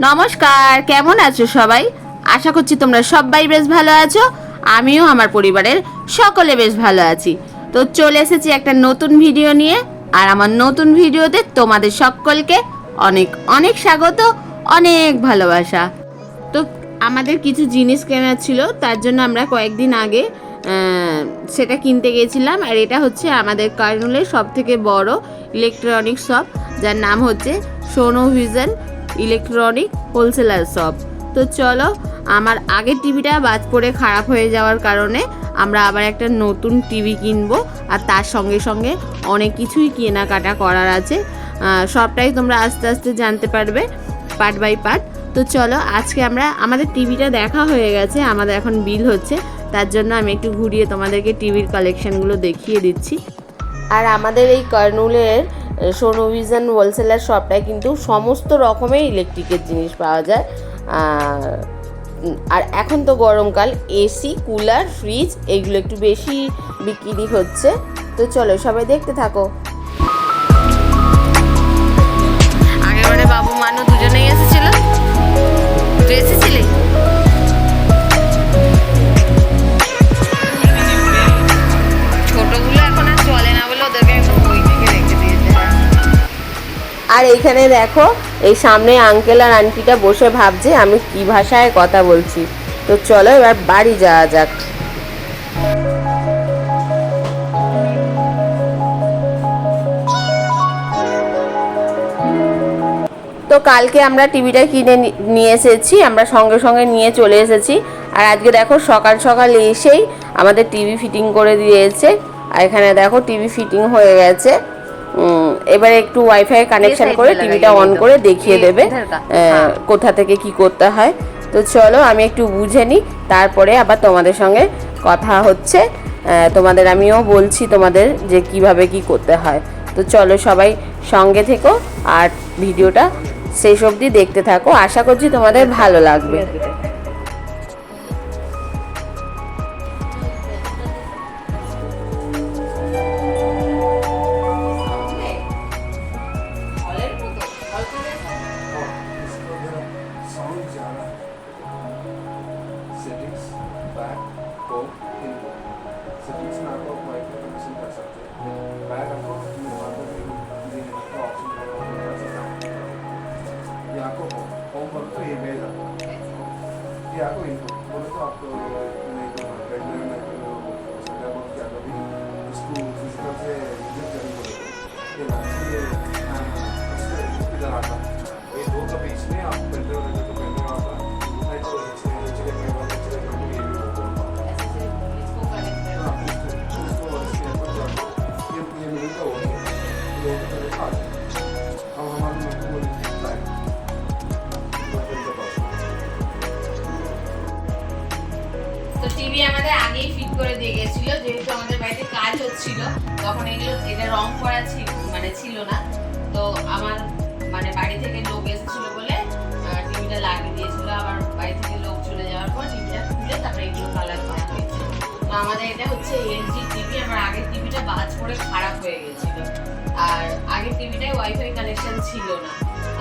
নমস্কার, কেমন আছো সবাই? আশা করছি তোমরা সবাই বেশ ভালো আছো। আমিও আমার পরিবারের সকলে বেশ ভালো আছি। তো চলে এসেছি একটা নতুন ভিডিও নিয়ে, আর আমার নতুন ভিডিওতে তোমাদের সকলকে অনেক অনেক স্বাগত, অনেক ভালোবাসা। তো আমাদের কিছু জিনিস কেনার ছিল, তার জন্য আমরা কয়েকদিন আগে সেটা কিনতে গেছিলাম আর এটা হচ্ছে আমাদের কার্নুলের সব থেকে বড় ইলেকট্রনিক শপ যার নাম হচ্ছে Sono Vision electronic wholesaler shop তো চলো, আমার আগের টিভিটা বাদ পড়ে খারাপ হয়ে যাওয়ার কারণে আমরা আবার একটা নতুন টিভি কিনবো আর তার সঙ্গে সঙ্গে অনেক কিছুই কেনাকাটা করার আছে। সবটাই তোমরা আস্তে আস্তে জানতে পারবে, পার্ট বাই পার্ট। তো চলো, আজকে আমরা, আমাদের টিভিটা দেখা হয়ে গেছে, আমাদের এখন বিল হচ্ছে। তার জন্য আমি একটু ঘুরিয়ে তোমাদেরকে টিভির কালেকশনগুলো দেখিয়ে দিচ্ছি। আর আমাদের এই কর্নুলের সোনোভিশন হোলসেলার শপটায় কিন্তু সমস্ত রকমের ইলেকট্রিকের জিনিস পাওয়া যায়। আর এখন তো গরমকাল এসি কুলার ফ্রিজ এইগুলো একটু বেশি বিক্রি হচ্ছে। তো চলো সবাই দেখতে থাকো। আগেরবারে বাবু, মানু দুজনেই এসেছিল। আর এইখানে দেখো, এই সামনে আঙ্কেল আর আন্টিটা বসে ভাবছে আমি কি ভাষায় কথা বলছি। তো চলো এবার বাড়ি যাওয়া যাক। তো কালকে আমরা টিভিটা কিনে নিয়ে এসেছি, আমরা সঙ্গে সঙ্গে নিয়ে চলে এসেছি। আর আজকে দেখো সকাল সকাল এসেই আমাদের টিভি ফিটিং করে দিয়েছে। আর এখানে দেখো টিভি ফিটিং হয়ে গেছে। এবারে একটু ওয়াইফাই কানেকশন করে টিভিটা অন করে দেখিয়ে দেবে কোথা থেকে কি করতে হয়। তো চলো আমি একটু বুঝে নিই তারপরে আবার তোমাদের সঙ্গে কথা হচ্ছে। তোমাদের আমিও বলছি তোমাদের যে কীভাবে কি করতে হয়। তো চলো সবাই সঙ্গে থেকো আর ভিডিওটা শেষ অবধি দেখতে থাকো। আশা করছি তোমাদের ভালো লাগবে। म्हणजे आपण बोलतो आपको गाइडलाइन क्या कभी उसको फ़िज़िकल से विज़िट करनी पड़ेगी। ये लास्ट हॉस्पिटल आता है। ये दो के बीच में आप টিভি আমাদের আগেই ফিট করে দিয়ে গেছিল, যেহেতু আমাদের বাড়িতে কাজ হচ্ছিল, তখন এগুলো, এটা রং করা ছিল মানে ছিল না। তো আমার মানে বাড়ি থেকে লোক এসেছিল বলে টিভিটা লাগিয়ে দিয়েছিল, আবার বাড়ি থেকে লোক চলে যাওয়ার পর টিভিটা খুলে তারপরে এগুলো কালার করা হয়েছে। তো আমাদের এটা হচ্ছে এলজি টিভি, আমার আগের টিভিটা বাজ পড়ে খারাপ হয়ে গেছিল। আর আগের টিভিটায় ওয়াইফাই কানেকশন ছিল না।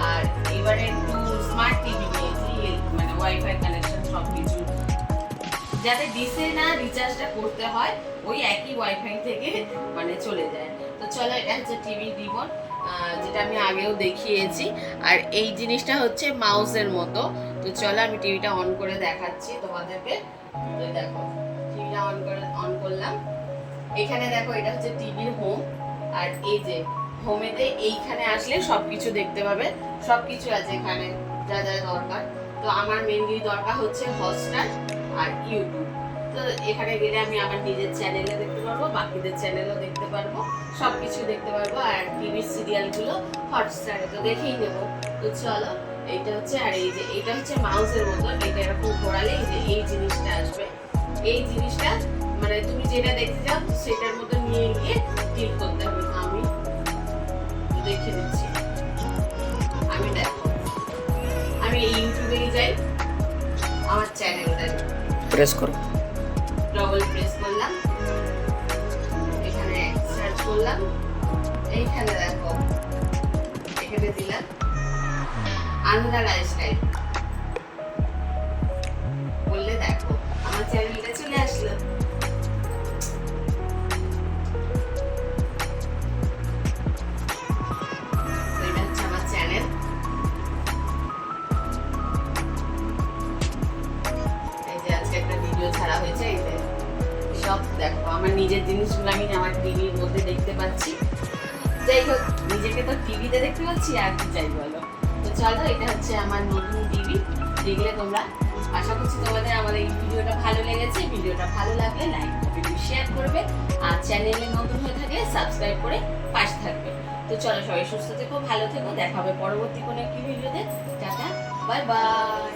আর এবারে একটু স্মার্ট টিভি নিয়েছি মানে ওয়াইফাই কানেকশন যাতে ডিসে না রিচার্জটা করতে হয়, ওই একই ওয়াইফাই থেকে মানে চলে যায়। তো চলো এটা হচ্ছে টিভি রিমোট যেটা আমি আগেও দেখিয়েছি। আর এই জিনিসটা হচ্ছে মাউসের মতো। তো চলো আমি টিভিটা অন করে দেখাচ্ছি তোমাদেরকে। তো দেখো টিভিটা অন করে অন করলাম। এখানে দেখো, এটা হচ্ছে টিভির হোম আর এই যে হোমেতে এইখানে আসলে সবকিছু দেখতে পাবে। সবকিছু আছে এখানে, যা যা দরকার। তো আমার মেনলি দরকার হচ্ছে হটস্টার আর ইউটিউব তো এখানে গেলে আমি আমার নিজের চ্যানেলে দেখতে পারব, বাকিদের চ্যানেলও দেখতে পারব সব কিছু দেখতে পারব আর টিভির সিরিয়ালগুলো হটস্টারে তো দেখেই নেব। তো চলো, এইটা হচ্ছে, আর এই যে, এইটা হচ্ছে মাউসের মতো এটা এরকম ঘোরালে এই যে, এই জিনিসটা আসবে। এই জিনিসটা মানে তুমি যেটা দেখতে চাও, সেটার মতো নিয়ে গিয়ে ক্লিক করতে হবে। আমি দেখে দিচ্ছি প্রেস করো। ডবল প্রেস করলাম। এখানে সার্চ করলাম। এইখানে দেখো। এখানে দিলাম। আন্না লাইফস্টাইল বললে দেখো, আমার চ্যানেলটা দেখো, আমার নিজের জিনিসগুলো আমি আমার টিভির মধ্যে দেখতে পাচ্ছি। যাই হোক, নিজেকে তো টিভিতে দেখতে পাচ্ছি, আর কি চাই বলো? তো চলো, এটা হচ্ছে আমার নতুন টিভি। দেখলে তোমরা, আশা করছি তোমাদের আমার এই ভিডিওটা ভালো লেগেছে। ভিডিওটা ভালো লাগলে লাইক করবে শেয়ার করবে, আর চ্যানেলে নতুন হয়ে থাকলে সাবস্ক্রাইব করে পাশে থাকবে। তো চলো, সবাই সুস্থ থেকো, ভালো থেকো, দেখা হবে পরবর্তী কোনো একটি ভিডিওতে। Tata bye bye